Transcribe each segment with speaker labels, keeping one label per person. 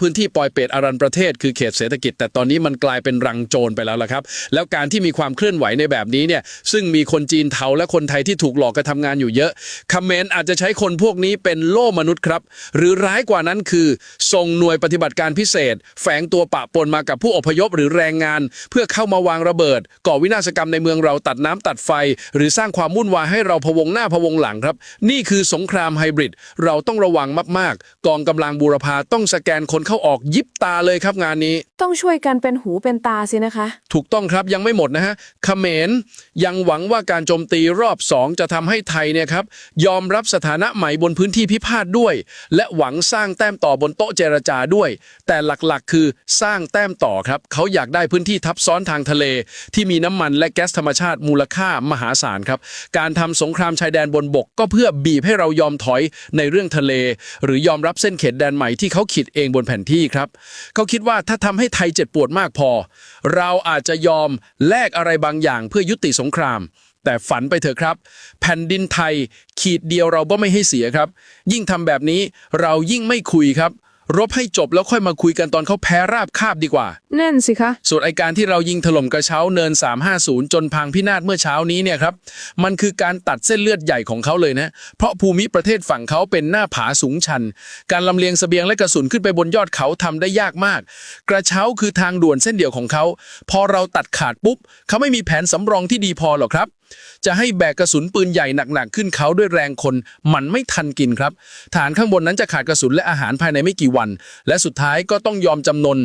Speaker 1: พื้นที่ปอยเปตอารันประเทศคือเขตเศรษฐกิจ แต่ตอนนี้มันกลายเป็นรังโจรไปแล้วล่ะครับ แล้วการที่มีความเคลื่อนไหวในแบบนี้เนี่ยซึ่งมีคนจีนเทาและคนไทยที่ถูกหลอกกระทำงานอยู่เยอะคอมเขมรอาจจะใช้คนพวกนี้เป็นโล่มนุษย์ครับ หรือร้ายกว่านั้นคือส่งหน่วยปฏิบัติการพิเศษ แฝงตัวปะปนมากับผู้อพยพหรือแรงงาน เพื่อเข้ามาวางระเบิด ก่อวินาศกรรมในเมืองเราตัดน้ำตัดไฟ หรือสร้างความวุ่นวายให้เราพะวงหน้าพะวงหลังครับ นี่คือสงครามไฮบริดเราต้องระวังมาก ๆ กองกำลังบูรพาต้องสแกนคนเข้าออกยิบตาเลยครับงานนี้
Speaker 2: ต้องช่วยกันเป็นหูเป็นตาสินะคะ
Speaker 1: ถูกต้องครับยังไม่หมดนะฮะเขมรยังหวังว่าการโจมตีรอบสองจะทำให้ไทยเนี่ยครับยอมรับสถานะใหม่บนพื้นที่พิพาทด้วย และหวังสร้างแต้มต่อบนโต๊ะเจรจาด้วย แต่หลักๆ คือสร้างแต้มต่อครับเขาอยากได้พื้นที่ทับซ้อนทางทะเล ที่มีน้ำมันและแก๊สธรรมชาติมูลค่ามหาศาลครับการทำสงครามชายแดนบนบก ก็เพื่อบีบให้เรายอมถอยในเรื่องทะเล หรือยอมรับเส้นเขตแดนใหม่ที่เขาขีดเองบนแผนที่ครับ เขาคิดว่าถ้าทำให้ไทยเจ็บปวดมากพอ เราอาจจะยอมแลกอะไรบางอย่างเพื่อยุติสงคราม แต่ฝันไปเถอะครับ แผ่นดินไทย ขีดเดียวเราก็ไม่ให้เสียครับ ยิ่งทำแบบนี้เรายิ่งไม่คุยครับ รบให้จบแล้วค่อยมาคุยกันตอนเขาแพ้ราบคาบดีกว่า
Speaker 2: แน่นสิคะ
Speaker 1: ส่วนไอการที่เรายิงถล่มกระเช้าเนิน 350 จนพังพินาศเมื่อเช้านี้เนี่ยครับมันคือการตัดเส้นเลือดใหญ่ของเขาเลยนะ เพราะภูมิประเทศฝั่งเขาเป็นหน้าผาสูงชัน การลำเลียงเสบียงและกระสุนขึ้นไปบนยอดเขาทำได้ยากมาก กระเช้าคือทางด่วนเส้นเดียวของเขา พอเราตัดขาดปุ๊บเขาไม่มีแผนสำรองที่ดีพอหรอกครับ จะให้แบกกระสุนปืนใหญ่หนักๆขึ้นเขาด้วยแรงคนมันไม่ทันกินครับ ฐานข้างบนนั้นจะขาดกระสุนและอาหารภายในไม่กี่วัน และสุดท้ายก็ต้องยอมจำนน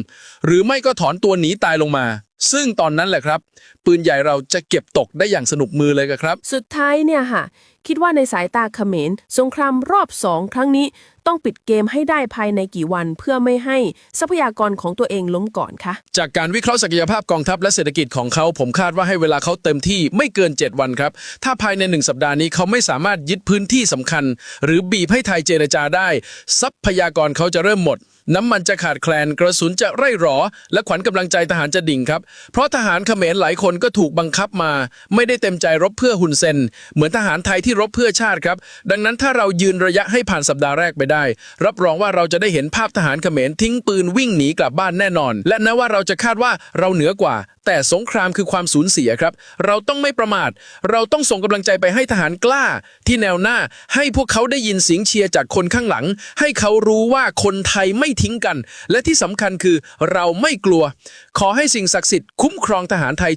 Speaker 1: หรือไม่ก็ถอนตัวหนีตายลงมา ซึ่งตอนนั้นแหละครับ ปืนใหญ่เราจะเก็บตกได้อย่างสนุกมือเลยครับ
Speaker 2: สุดท้ายเนี่ยค่ะ คิดว่าในสายตาเขมรสงครามรอบสองครั้งนี้ต้องปิดเกมให้ได้ภายในกี่วัน เพื่อไม่ให้ทรัพยากรของตัวเองล้มก่อนคะ
Speaker 1: จากการวิเคราะห์ศักยภาพกองทัพและเศรษฐกิจของเขา ผมคาดว่าให้เวลาเขาเต็มที่ไม่เกิน 7 วันครับ ถ้าภายใน 1 สัปดาห์นี้เขาไม่สามารถยึดพื้นที่สำคัญ หรือบีบให้ไทยเจรจาได้ ทรัพยากรเขาจะเริ่มหมด น้ำมันจะขาดแคลนกระสุนจะไร่หรอ และขวัญกำลังใจทหารจะดิ่งครับ เพราะทหารเขมรหลายคนก็ถูกบังคับมา ไม่ได้เต็มใจรบเพื่อหุนเซน เหมือนทหารไทยที่รบเพื่อชาติครับ ดังนั้นถ้าเรายืนระยะให้ผ่านสัปดาห์แรกไปได้ รับรองว่าเราจะได้เห็นภาพทหารเขมรทิ้งปืนวิ่งหนีกลับบ้านแน่นอน และนะว่าเราจะคาดว่าเราเหนือกว่า แต่สงครามคือความสูญเสียครับ เราต้องไม่ประมาท เราต้องส่งกำลังใจไปให้ทหารกล้า ที่แนวหน้า ให้พวกเขาได้ยินเสียงเชียร์จากคนข้างหลัง ให้เขารู้ว่าคนไทยไม่ทิ้งกัน และที่สำคัญคือเราไม่กลัว ขอให้สิ่งศักดิ์สิทธิ์คุ้มครองทหารไทย